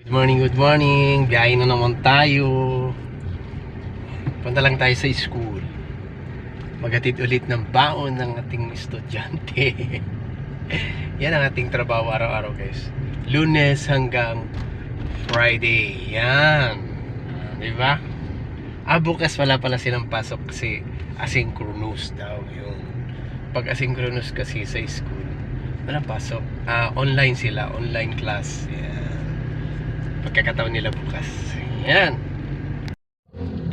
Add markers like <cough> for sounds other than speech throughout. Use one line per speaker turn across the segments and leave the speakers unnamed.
Good morning, good morning. Biyahe na naman tayo. Punta lang tayo sa school. Maghatid ulit ng baon ng ating estudyante. <laughs> Yan ang ating trabaho araw-araw guys. Lunes hanggang Friday. Yan. Ba? Ah, bukas wala pala silang pasok kasi asynchronous daw yung pag asynchronous kasi sa school walang pasok. Ah, online sila, online class. Yan. Pagkakataon nila bukas. Yan.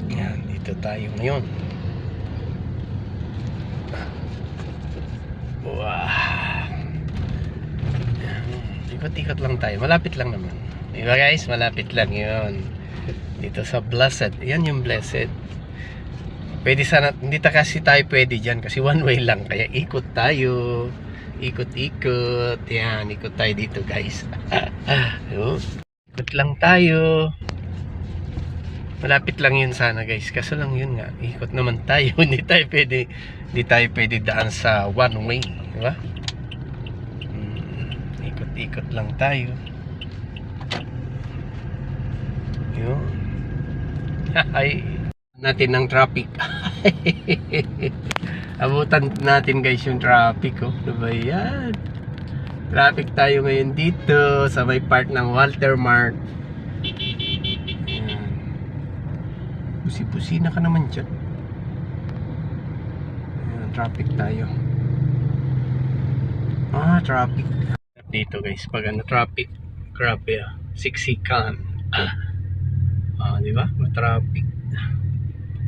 Yan, dito tayo ngayon. Wow. Ikot-ikot lang tayo. Malapit lang naman. Di ba guys? Malapit lang yun. Dito sa Blessed. Yan yung Blessed. Pwede sana, hindi ta kasi tayo pwede dyan kasi one way lang. Kaya ikot tayo. Ikot-ikot. Yan, ikot tayo dito guys. <laughs> Yun. Ikot lang tayo. Malapit lang yun sana guys. Kaso lang yun nga. Ikot naman tayo. <laughs> hindi tayo pwede, hindi tayo pwede daan sa one way. Di ba? Hmm, Ikot-ikot lang tayo. Yun. <laughs> Ay, natin ng traffic. <laughs> Abutan natin guys yung traffic oh. Ano ba yan? Traffic tayo ngayon dito sa may part ng Walter Mart. Pusi-pusi na ka naman dyan. Ayan, traffic tayo. Ah, traffic. Dito guys, pag ano traffic, grabe ah. Siksikan. Ah, ah di ba? Traffic.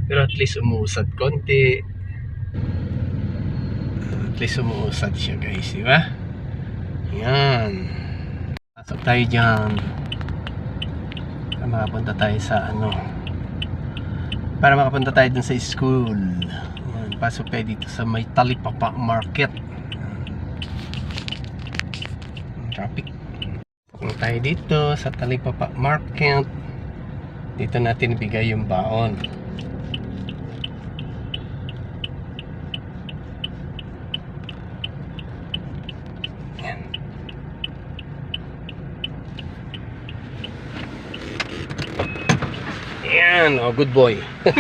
Pero at least umuusad konti. At least umuusad siya guys, di ba? Yan. Pasok tayo dyan. Makapunta tayo sa ano. Para makapunta tayo dun sa school. Yan. Pasok tayo dito sa may Talipapa Market. Traffic. Pasok tayo dito sa Talipapa Market. Dito natin ibigay yung baon. Yan. Yan, oh, good boy. <laughs>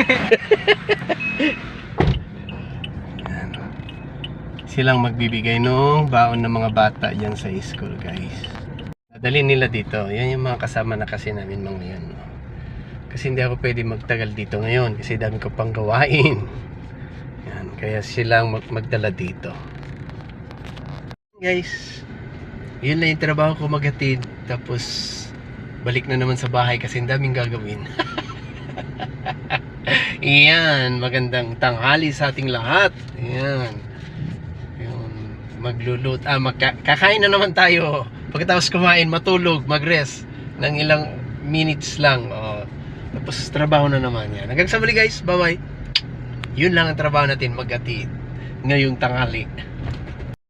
Silang magbibigay nung baon ng mga bata dyan sa school, guys. Dadalhin nila dito. Yan yung mga kasama na kasi namin mga yan. Kasi hindi ako pwede magtagal dito ngayon kasi dami ko pang gawain. <laughs> Yan, kaya silang mag magdala dito. Guys, yun lang yung trabaho ko maghatid. Tapos, balik na naman sa bahay kasi daming gagawin. <laughs> <laughs> Iyan, magandang tanghali sa ating lahat. Iyan. Yun, maglulut. Ah, magka- kakain na naman tayo. Pagkatapos kumain, matulog, mag-rest ng ilang minutes lang. Oh. Tapos trabaho na naman yan. Hanggang sa muli guys, bye-bye. Yun lang ang trabaho natin, maghatid ngayong tanghali.